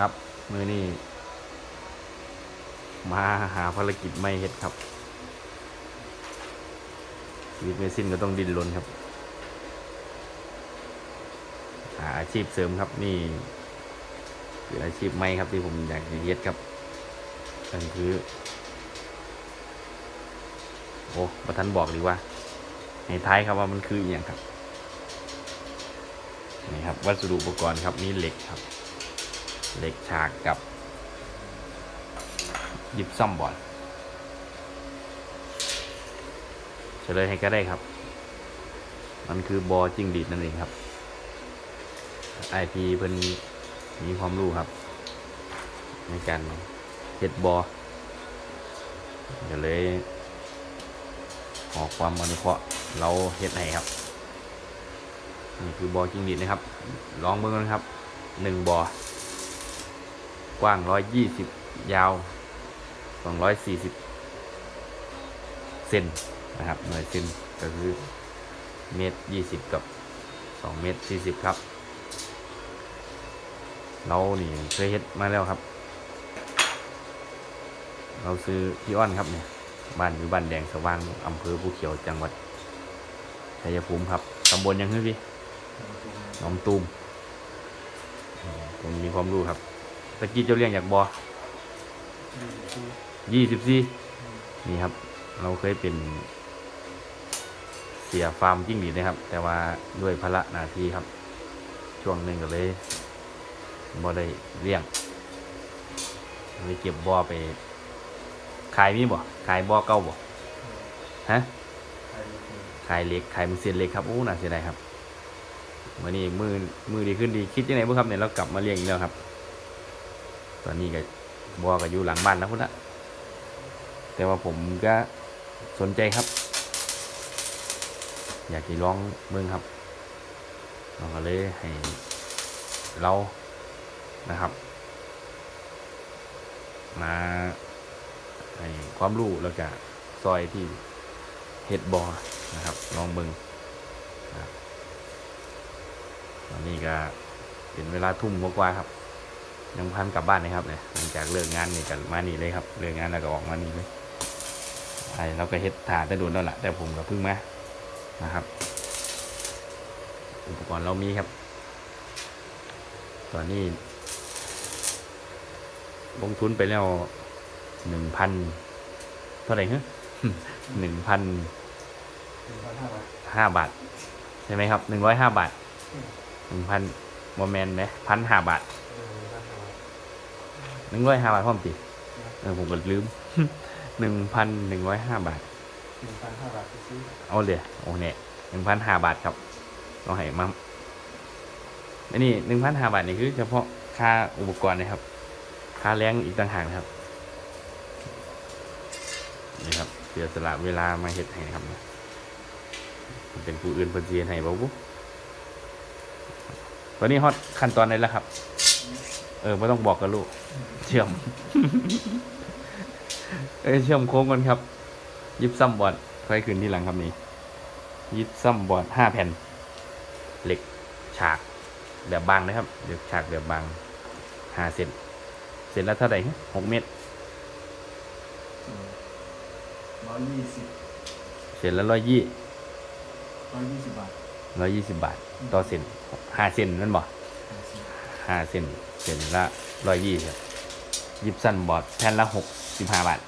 ครับ มือนี่มาหาภารกิจไม่เฮ็ดครับชีวิตไม่สิ้นก็ต้องดิ้นรนครับ หาอาชีพเสริมครับนี่คืออาชีพไม่ครับที่ผมอยากจะเฮ็ดครับนั่นคือ โอ้ประทันบอกดีว่าในท้ายครับว่ามันคืออย่างครับนี่ครับ วัสดุอุปกรณ์ครับมีเหล็กครับ เหล็กฉากกับ ยิบซ่อมบอร์ดเฉลยให้ก็ได้ครับ มันคือบอจิงดีดนั่นเองครับไอพีเพิ่นมีความรู้ครับ ในการเฮ็ดบอก็เลยออกความอนุเคราะห์เราเฮ็ดให้ครับ นี่คือบอจิงดีดนะครับ ลองเบิ่งกันครับหนึ่งบอ ว้างร้อยยี่สิบยาวสองร้อยสี่สิบเซนนะครับหน่วยเซนก็คือเมตรยี่สิบกับสองเมตรสี่สิบครับ เรานี่เคยเฮ็ดมาแล้วครับ เราซื้อพี่อ้อนครับเนี่ยบ้านอยู่บ้านแดงสว่างอำเภอภูเขียวจังหวัดชัยภูมิครับตำบลยังคือพี่หนองตูมผมมีความรู้ครับ กี้เจ้าเลี้ยงอยากบอยี่สิบสี่นี่ครับ เราเคยเป็นเสียฟาร์มจิ้งหรีดนะครับ แต่ว่าด้วยภาระหน้าที่ครับ ช่วงหนึ่งก็เลยบ่ได้เลี้ยงเลยเก็บบอไป ขายมีบ่ขายบ่อเก่าบ่ฮะขายเล็กขายมือเสียนเล็กครับโอ้น่าเสียดายครับวันนี้มือมือดีขึ้นดีคิดยังไงบ้างครับเนี่ยเรากลับมาเลี้ยงอีกแล้วครับ ตอนนี้ก็บ่อก็อยู่หลังบ้านนะพุ่นละแต่ว่าผมก็สนใจครับ อยากจะลองเมืองครับเราก็เลยให้เรานะครับ มาให้ความรู้แล้วก็ซอยที่เฮ็ดบอนะครับลองเบิงตอนนี้ก็เป็นเวลาทุ่มกว่าครับ ยังพันกลับบ้านนะครับเนี่ยหลังจากเลิกงานนี่กันมานี่เลยครับเลิกงานแล้วก็ออกมานี่เลยไอ้เราก็เฮ็ดถ่าแต่โดนแล้วแหละแต่ผมก็เพิ่งมานะครับ อุปกรณ์เรามีครับ ตอนนี้ ลงทุนไปแล้วหนึ่งพันเท่าไหร่ฮะหนึ่งพันห้าบาท ใช่ไหมครับหนึ่งร้อยห้าบาทหนึ่งพันโมเมนต์ไหมพันห้าบาท หนึ่งร้อยห้าบาทพร้อมตีเออผมก็ลืมหนึ่งพันหนึ่งร้อยห้าบาทหนึ่งพันห้าบาทซื้อเอาเลยโอ้เนี่ยหนึ่งพันห้าบาทครับเราให้มาอันนี้หนึ่งพันห้าบาทนี่คือ เฉพาะค่าอุปกรณ์นะครับ ค่าแรงอีกต่างหากนะครับนี่ครับเสียสละเวลามาเฮ็ดให้นะครับเนี่ยเป็นผู้อื่นเพิ่นสิเฮ็ดให้บ่บุตอนนี้ฮอตขั้นตอนไหนแล้วครับ เออไม่ต้องบอกกับลูก เชื่อม เอ้ยเชื่อมโค้งกันครับ ยิบซ้ำบอร์ดไฟขึ้นที่หลังครับนี่ ยิบซ้ำบอร์ดห้าแผ่น เหล็กฉากแบบบางนะครับเหล็กฉากแบบบางห้าเซนเซนละเท่าไหร่ฮะหกเมตรร้อยยี่สิบเซนละร้อยยี่ร้อยยี่สิบบาทร้อยยี่สิบบาท ต่อเซนห้าเซนนั่นบ่ห้าสิบห้าเซนเซนละ ร้อยยี่ครับยิบสั้นบอร์ดแผ่นละหกสิบห้าบาท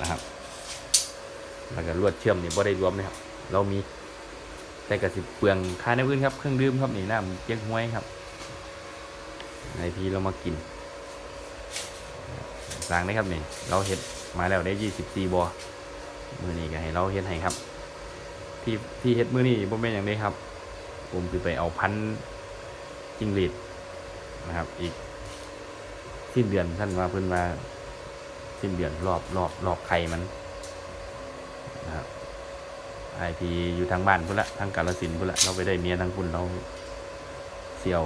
นะครับ แล้วก็ลวดเชื่อมนี่บ่ได้รวมนะครับ เรามีแต่กระสิเปลืองค่าในพื้นครับเครื่องดื่มครับนี่น้ำเจ๊กห้วยครับในทีเรามากินสั่งได้ครับนี่เราเห็ดมาแล้วได้ยี่สิบสี่บอมือนี้ก็ให้เราเห็ดให้ครับ ที่ที่เห็ดมือนี้ผมเป็นอย่างนี้ครับ ผมคือไปเอาพันจิงหรีด นะครับ อีกสิ้นเดือนท่านว่าเพิ่นว่าสิ้นเดือนรอบรอบรอบไข่มันนะครับไอพีอยู่ทางบ้านพุ่นละทางกาลสินพุ่นละเราไปได้เมียทางพุ่นเราเสี่ยว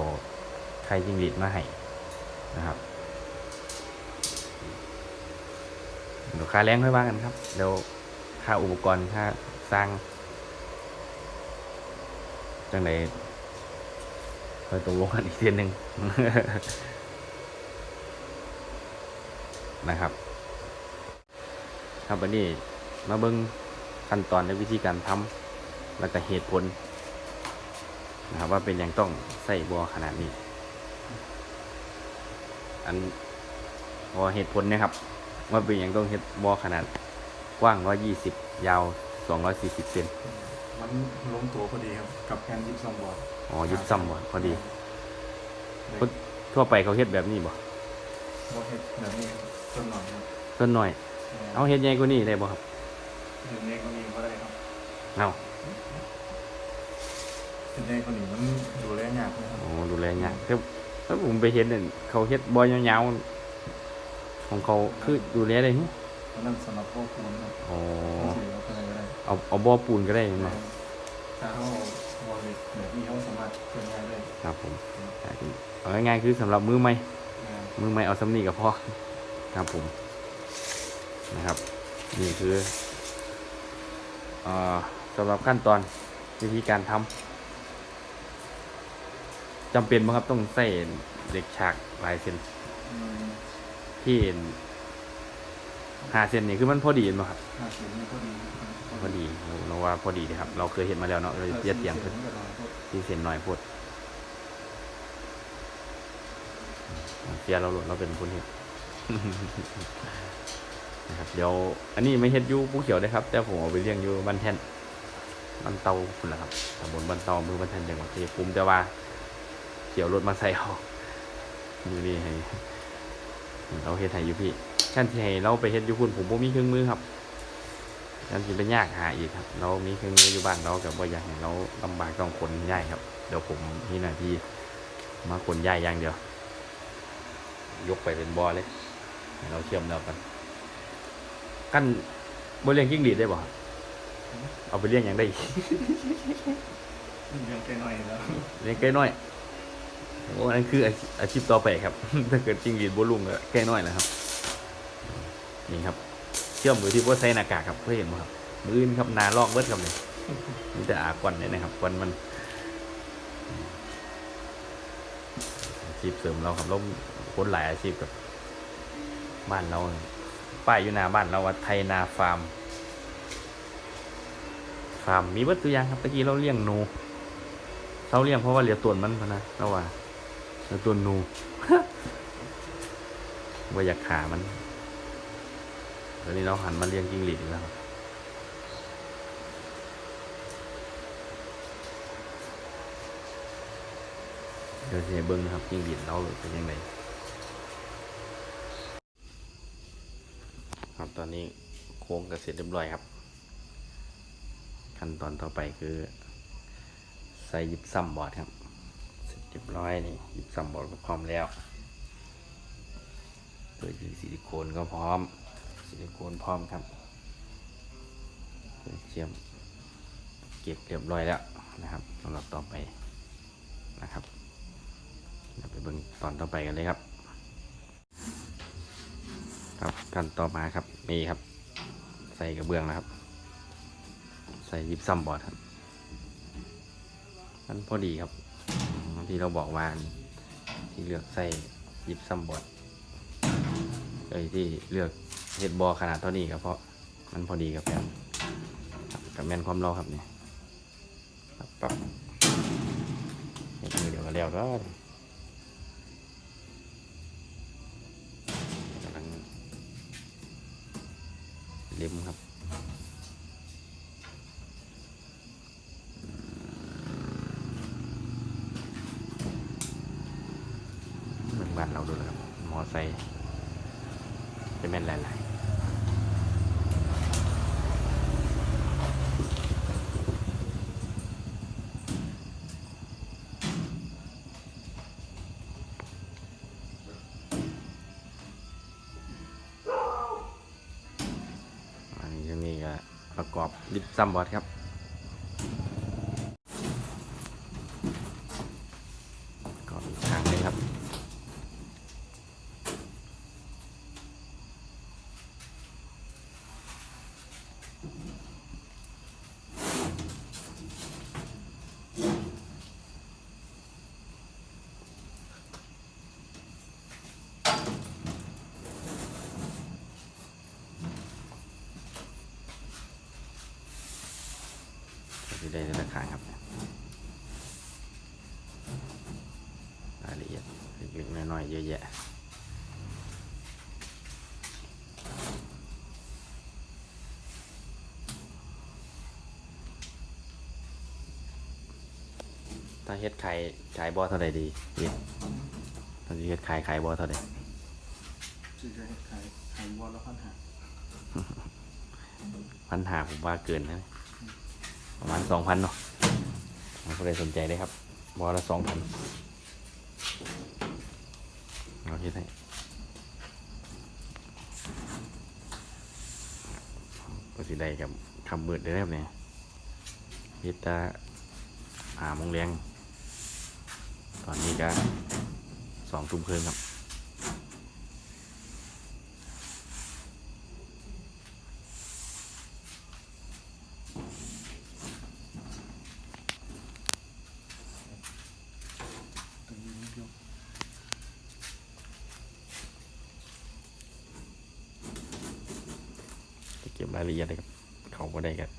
ไข่จิงหรีดมาให้นะครับเดี๋ยวค่าแรงค่อยว่ากันครับเดี๋ยวค่าอุปกรณ์ค่าสร้างจังไหน ไปตกลงกันอีกเทีนหนึ่งนะครับ ครับวันนี้มาเบิ้งขั้นตอนและวิธีการทำแล้วก็เหตุผลนะครับว่าเป็นอย่างต้องใส่บัวขนาดนี้ อันพอเหตุผลนะครับ ว่าเป็นอย่างต้องเฮ็ดบัวขนาดกว้าง 120 ยาว 240 เซนมันลงตัวพอดีครับ กับแกนยิบซอมบอร์ อ๋อยึดซ้ำบ่พอดีเด็กทั่วไปเขาเฮ็ดแบบนี้บ่โมเฮ็ดแบบนี้ครับต้นหน่อยครับต้นน้อย เอาเฮ็ดใหญ่กว่านี้ได้บ่ครับถึงเองก็มีก็ได้ครับเอาถึงเองก็หนีมันดูแลยากนะครับโอ้ดูแลยากถ้าถ้าผมไปเห็นเนี่ยเขาเฮ็ดบ่ยาวๆของเขาคือดูแลได้หึเพราะนั่นสำหรับพวกคุณครับอ๋อถือว่าเป็นอะไรก็ได้เอาเอาบ่อปูนก็ได้แม่นบ่ถ้าเขา วอลเล็ตแบบนี้เขาสามารถเคลื่อนย้ายได้ครับผมเอาง่ายๆคือสำหรับมือใหม่มือใหม่เอาสำนีก็พอครับผมนะครับ นี่คือเอ่อสำหรับขั้นตอนวิธีการทำจำเป็นไหมครับต้องใส่เหล็กฉากลายเส้นที่ หาเส้นนี่คือมันพอดีไหมครับห้าสิบนี่ก็ดีพอดีเราเราว่าพอดีเลยครับ เราเคยเห็นมาแล้วเนาะเราเทียบเทียงเพิ่เพิ่นก็น้อยพวกที่เส้นหน่อยโพดเสียเราหลุดเราเป็นคนเห็น นะครับเดี๋ยวอันนี้ไม่เฮ็ดอยูผู้เขียวได้ครับ แต่ผมเอาไปเลี้ยงอยู่บ้านแท่นบ้านเตาคุณล่ะครับตำบลบ้านเตาอำเมือบ้านแท่นจังหวัดชัยภูมิแต่ว่าเขียวรถมาใส่เอาอยู่นี่ให้เราเฮ็ดให้อยู่พี่ ขั้นที่ให้เราไปเฮ็ดอยู่คุณผมบ่มีเครื่องมือครับขั้นที่เป็นยากหาอีกครับ เรามีเครื่องมืออยู่บ้านเรากับบ่อยากให้เราลำบากต้องขนย้ายครับ เดี๋ยวผมมีหน้าที่มาขนย้ายอย่างเดียว ยกไปเป็นบ่อเลยให้เราเชื่อมแล้วกันกันบ่เลี้ยงจิ้งหรีดได้บ่ครับเอาไปเลี้ยงอย่างได้อีกเรื่องแค่น้อยแล้วเลี้ยงไก่น้อยโอ้นั่นคืออาชีพอาชีพต่อไปครับ ถ้าเกิดจิ้งหรีดบ่ลุงก็ไก่น้อยนะครับ นี่ครับ เชื่อมมือที่บ่ใส่หน้ากากครับเพื่อเห็นบ่ครับมืออื่นครับหนาลอกเบิดครับนี่มีแต่อาควันเนี่ยนะครับควันมันอาชีพเสริมเราครับเราคนหลายอาชีพกับบ้านเราป้ายอยู่หน้าบ้านเราว่าไทยนาฟาร์ม ฟาร์มมีเบิดตัวอย่างครับตะกี้เราเลี้ยงหนูเราเลี้ยงเพราะว่าเหลือตัวมันพะนะเราว่าเหลือตัวหนูว่าอยากขามัน ตอนนี้เราหันมาเลี้ยงจิ้งหรีดแล้วครับเดี๋ยวจะเบิ้งนะครับจิ้งหรีดเราเป็นยังไงครับตอนนี้โค้งกระเสร็จเรียบร้อยครับ ขั้นตอนต่อไปคือ ใส่ยิบซัมบอร์ดครับเสร็จเรียบร้อยนี่ยิบซัมบอร์ดก็พร้อมแล้วตัวยิงซิลิโคนก็พร้อม ซิลิโคนพร้อมครับเชื่อมเก็บเรียบร้อยแล้วนะครับสำหรับต่อไปนะครับเราไปเบิ่งตอนต่อไปกันเลยครับ ครับขั้นต่อมาครับนี่ครับ ใส่กระเบื้องนะครับ ใส่ยิบซัมบอร์ดครับมันพอดีครับที่เราบอกว่าที่เลือกใส่ยิบซัมบอร์ดเอ้ที่เลือก เฮ็ดบอขนาดเท่านี้ก็เพราะมันพอดีกับแผ่นกับแม่นความเราครับเนี่ยปั๊บเฮ็ดมือเดียวก็แล้วก็กำลังเล็มครับ เหมือนบ้านเราดูเลยครับ มอไซค์จะแม่นหลายๆอันนี้ช่วงนี้ก็ ประกอบดิบซัมบอร์ดครับ ก็อีกทางหนึงครับ ค ที่ได้ราคางครับรายละเอียดเล็กๆน้อยๆเยอะแยะถ้าเฮ็ดขายขายบอเท่าไหร่ดีเฮ็ดถ้าสิเฮ็ดขายขายบอเท่าไหร่จะจะให้ขายขายวัวละพันหา พันหาผมว่าเกินนะ ประมาณสองพันเนาะผู้ใดสนใจได้ครับบอละสองพันเราเฮ็ดให้ก็สิได้กับคำมืดได้แล้วเนี่ยเฮ็ดแตาหามงเลี้ยง ตอนนี้ก็สองทุ่มครึ่งครับ ตรงนี้นิยม จะเก็บ รายละเอียดเลยครับ เขาก็ได้กัน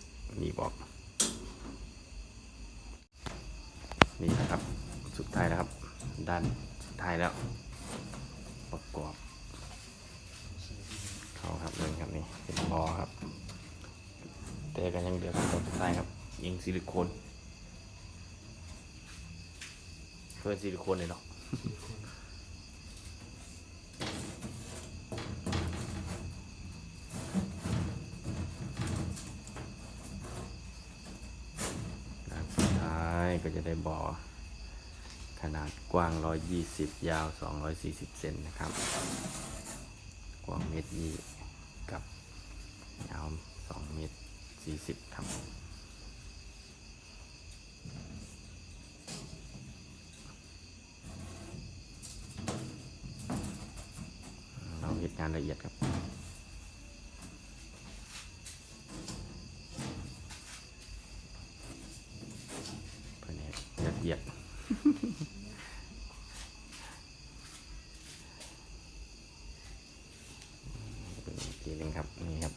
นี่บอก นี่นะครับ สุดท้ายแล้วครับ ด้านสุดท้ายแล้ว ประกอบ เขาครับเลยครับนี่เป็นบอครับ แต่กันยังเดือดตัวสุดท้ายครับ ยิงซิลิโคนเพื่อนซิลิโคนเลยเนาะ จะได้บ่อขนาดกว้าง 120 ยาว 240 เซนนะครับ กว้างเมตรยี่กับยาว2เมตร40ครับ เราเห็นงานละเอียดครับ แผนกละ เอียดเป็นอีกทีนึงครับ นี่ครับ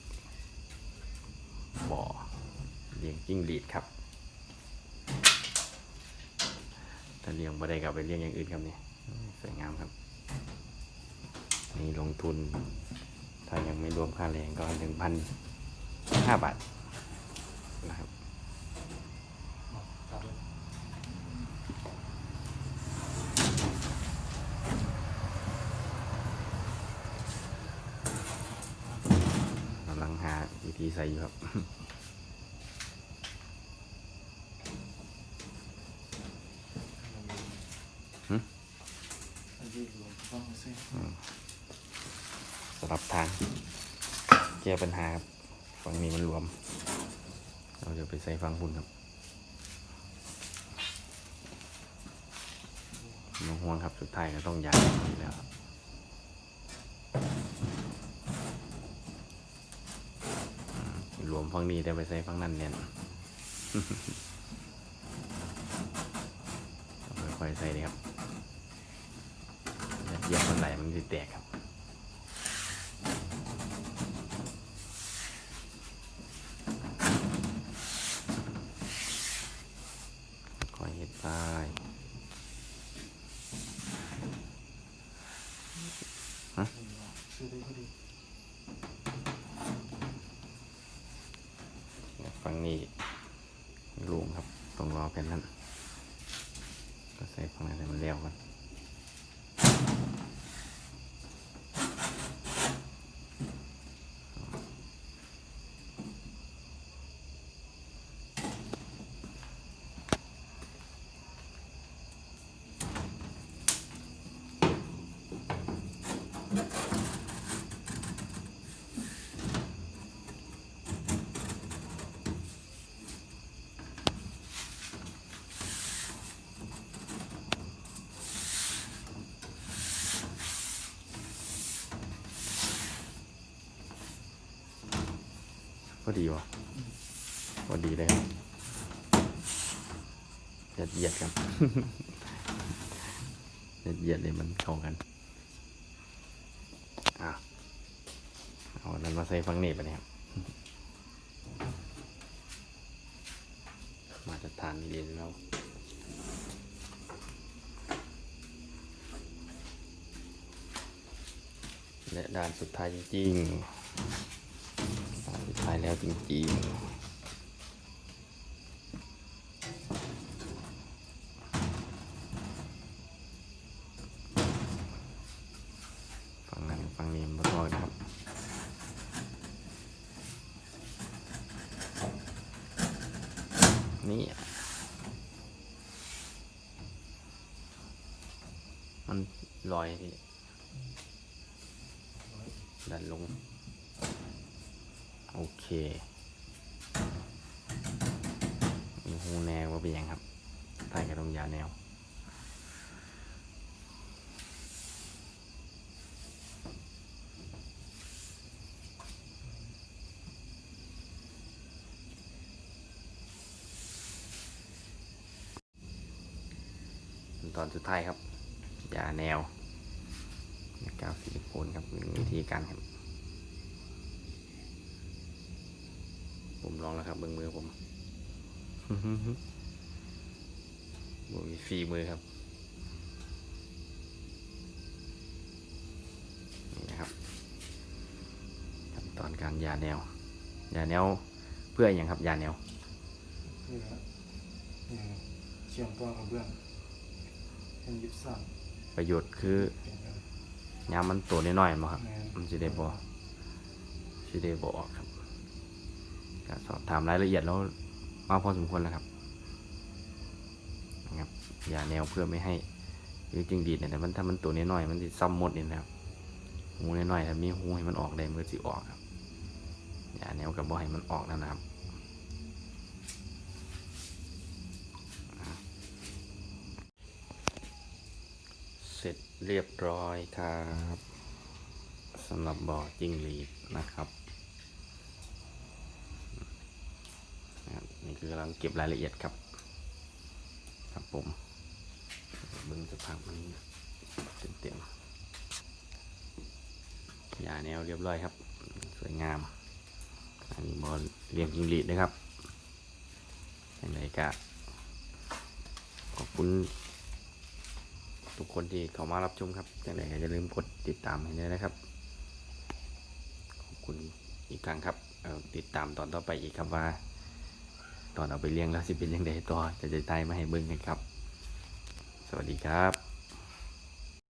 บ่อเลี้ยงจิ้งหรีดครับถ้าเลี้ยงไม่ได้กลับไปเลี้ยงอย่างอื่นครับนี่สวยงามครับ นี่ลงทุน ถ้ายังไม่รวมค่าแรงก็หนึ่งพันห้าบาทนะครับ ครับเลย กำลังหีใส่อยู่ครับส้นสำหรับทางแก้ปัญหาครับฝั่งนี้มันรวม เราจะไปใส่ฟังพุ่นครับไน้องห่วงครับ สุดท้ายก็ต้องย้ายอยู่แล้วครับอืม ฝั่งนี้ได้ไปใส่ฝั่งนั่นเนี่ยค่อยๆใส่เลยครับย่าเหยียบมันไหลมันจะแตกครับ คอยเห็ดไป ซื้อได้พอดี ฝั่ งนี่ลุงครับตรงรอแผ่นนั้น ก็ใส่ฝั่งนั้นมันเร็วกัน ดีวะพอดีเลยครับละเอียดครับละเอียดเลยมันเข้ากันอะเอาอันนั้นมาใส่ฟังนี่ไปะเนี่ยครับมาฐานเรียนเราและด่านสุดท้ายจริงๆด่ายแล้วจริงๆฟังนั้นฟังนี้มาต่อยครับนี่มันลอยพี่ดันลง โอเคมีหูแนวว่าเป็นยังครับถ่ายกระดงยาแนวตอนสุดท้ายครับ ยาแนวยากาวซิลิโคนครับวิธีการครับ ผมลองแล้วครับเบิ้งมือผมผมมีฝีมือครับนี่นะครับขั้นตอนการยาแนวยาแนวเพื่ออย่างครับยาแนวเพื่ออืมเชื่อมต่อกับเบื้องให้ยิบซ้ำประโยชน์คือเป็นแบบยามมันตัวน้อยๆมาครับแม่มันจะได้บอจะได้บออกครับ ก็สอบถามรายละเอียดแล้วมาพอสมควรแล้วครับนะครับอย่าแนวเพื่อไม่ให้หรือจริงดีเนี่ยแต่มันถ้ามันตัวน้อยๆมันจะซ้ำหมดนี่นะครับหูน้อยๆถ้ามีหูให้มันออกได้มันก็สิออกครับอย่าแนวกับบอให้มันออกนะครับเสร็จเรียบร้อยครับสำหรับบ่อจิ้งหรีดนะครับนะ คือกำลังเก็บรายละเอียดครับ ครับผมเบิ้งสภาพมันเต็มๆยาแนวเรียบร้อยครับ สวยงาม อันนี้บอลเลี้ยงจิงหรีดนะครับยังไงก็ขอบคุณทุกคนที่เข้ามารับชมครับยังไงอย่าลืมกดติดตามให้ด้วยนะครับ ขอบคุณอีกครั้งครับติดตามตอนต่อไปอีกครับว่า ตอนเอาไปเลี้ยงแล้วสิเป็นยังไงต่อจะจะได้มาให้เบิ่งกันครับ สวัสดีครับ